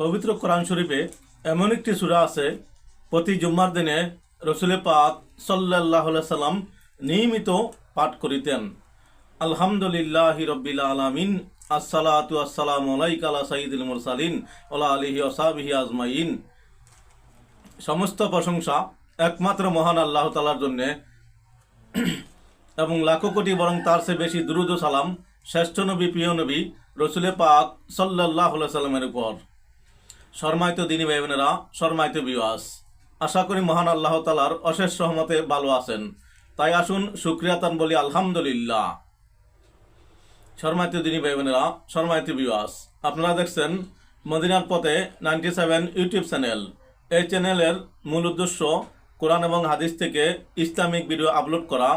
পবিত্র কোরআন শরীফে এমন একটি সূরা আছে, প্রতি জুম্মার দিনে রসুলে পাক সাল্লাহ সাল্লাম নিয়মিত পাঠ করিতেন। আলহামদুলিল্লাহ রব্বিল আলামিন, আসসালাতু আসসালামু আলাইকা আলা সাইয়্যিদিল মুরসালিন, ওয়া আলিহি ওয়াসাবিহি আজমাইন। সমস্ত প্রশংসা একমাত্র মহান আল্লাহ তাআলার জন্য। এবং লাখো কোটি বরং তার চেয়ে বেশি দুরুদ সালাম শ্রেষ্ঠ নবী, প্রিয় নবী রসুলে পাক সাল্লাহ সাল্লামের উপর। শর্মায়িত দিনী ভাই বোনেরা শর্মায়িত বিওয়াস আশা করি মহান আল্লাহ তালার অশেষ সহমতে ভালো আছেন। তাই আসুন সুক্রিয়াতান বলি আলহামদুলিল্লাহ। শর্মায়িত দিনী ভাই বোনেরা বিওয়াস আপনারা দেখছেন মদিনার পথে নাইনটি সেভেন ইউটিউব চ্যানেল। এই চ্যানেলের মূল উদ্দেশ্য কোরআন এবং হাদিস থেকে ইসলামিক ভিডিও আপলোড করা,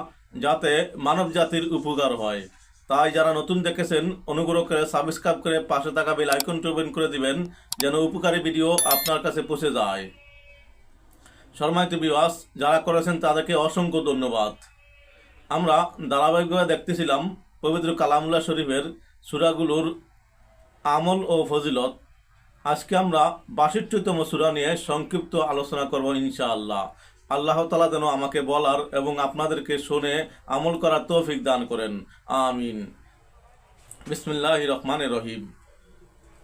যাতে মানব জাতির উপকার হয়। তাই যারা নতুন দেখেছেন, অনুগ্রহ করে সাবস্ক্রাইব করে পাশে থাকা বেল আইকন টোবেন করে দিবেন, যেন উপকারী ভিডিও আপনার কাছে পৌঁছে যায়। শর্মায়িত বিওয়াস যারা করেছেন তাদেরকে অসংখ্য ধন্যবাদ। আমরা ধারাবাহিকভাবে দেখতেছিলাম পবিত্র কালামুল্লাহ শরীফের সুরাগুলোর আমল ও ফজিলত। আজকে আমরা বাষট্টিতম সুরা নিয়ে সংক্ষিপ্ত আলোচনা করব ইনশাআল্লাহ। আল্লাহ তালা যেন আমাকে বলার এবং আপনাদেরকে শুনে আমল করার তৌফিক দান করেন। আমিন। বিসমিল্লাহ রহমান রহিম।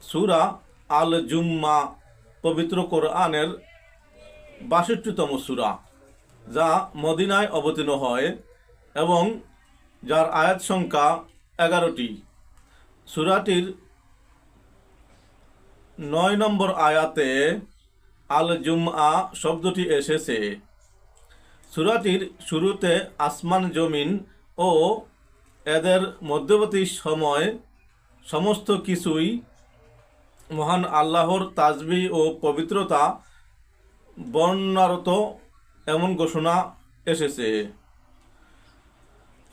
সুরা আল জুম্মা পবিত্র কোরআনের বাষট্টিতম সুরা, যা মদিনায় অবতীর্ণ হয় এবং যার আয়াত সংখ্যা এগারোটি। সুরাটির নয় নম্বর আয়াতে আল জুমআ শব্দটি এসেছে। সুরাটির শুরুতে আসমান জমিন ও এদের মধ্যবর্তী সময় সমস্ত কিছুই মহান আল্লাহর তাজবি ও পবিত্রতা বর্ণারত এমন ঘোষণা এসেছে।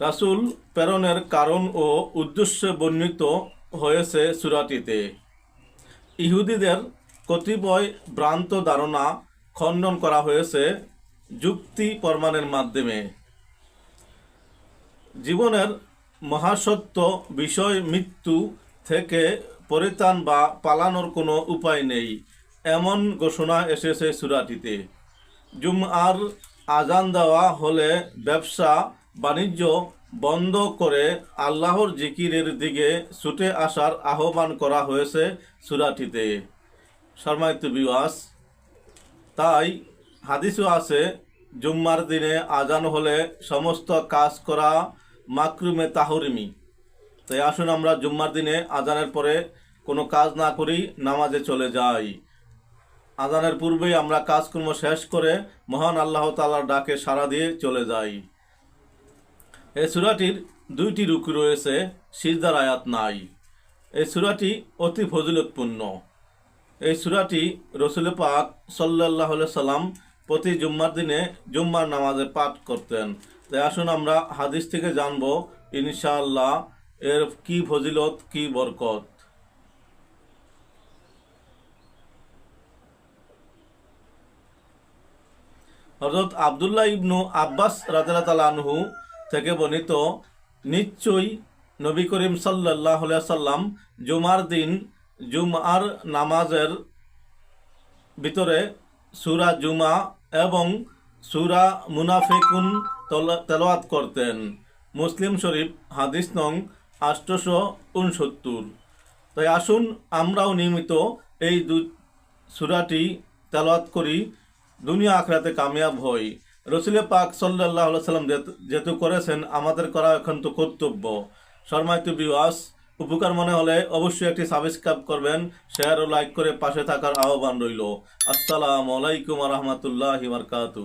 রাসূল প্রেরণের কারণ ও উদ্দেশ্যে বর্ণিত হয়েছে সুরাটিতে। ইহুদিদের কতিপয় ভ্রান্ত ধারণা খণ্ডন করা হয়েছে যুক্তি প্রমাণের মাধ্যমে জীবনের মহাসত্য বিষয় মৃত্যু থেকে পরিত্রাণ বা পালানোর কোনো উপায় নেই, এমন ঘোষণা এসেছে সুরাটিতে। জুমআর আজান দেওয়া হলে ব্যবসা বাণিজ্য বন্ধ করে আল্লাহর জিকিরের দিকে ছুটে আসার আহ্বান করা হয়েছে সুরাটিতে। শর্মায়িত বিওয়াস তাই হাদিসও আছে, জুম্মার দিনে আজান হলে সমস্ত কাজ করা মাকরুমে তাহরিমি। তাই আসুন আমরা জুম্মার দিনে আজানের পরে কোনো কাজ না করি, নামাজে চলে যাই। আজানের পূর্বেই আমরা কাজকর্ম শেষ করে মহান আল্লাহ তালার ডাকে সাড়া দিয়ে চলে যাই। এই সুরাটির দুইটি রুকু রয়েছে, সিজদার আয়াত নাই। এই সুরাটি অতি ফজিলতপূর্ণ। এই সুরাটি রসুল পাক সাল্লাহ সাল্লাম প্রতি জুম্মার দিনে জুম্মার নামাজে পাঠ করতেন। তাই আসুন আমরা হাদিস থেকে জানব, ইনশাআল্লাহ, এর কি ফজিলত, কি বরকত। হজরত আবদুল্লাহ ইবনু আব্বাস রাজা থেকে বর্ণিত, নিশ্চয়ই নবী করিম সাল্লাহ সাল্লাম জুমার দিন জুমার নামাজের ভিতরে সুরা জুমা এবং সুরা মুনাফিকুন তল- তেলাওয়াত করতেন। মুসলিম শরীফ, হাদিস নং আষ্টশো উনসত্তর তাই আসুন আমরাও নিয়মিত এই দু সুরাটি তেলাওয়াত করি, দুনিয়া আখড়াতে কামিয়াব হই। রসুল পাক সাল্লাহ সাল্লাম যেহেতু করেছেন, আমাদের করা এখন তো কর্তব্য। শর্মায়িত বিওয়াস উপকার মনে হলে অবশ্যই একটি সাবস্ক্রাইব করবেন শেয়ার ও লাইক করে পাশে থাকার আহ্বান রইল। আসসালামু আলাইকুম রহমতুল্লাহ বারকাতু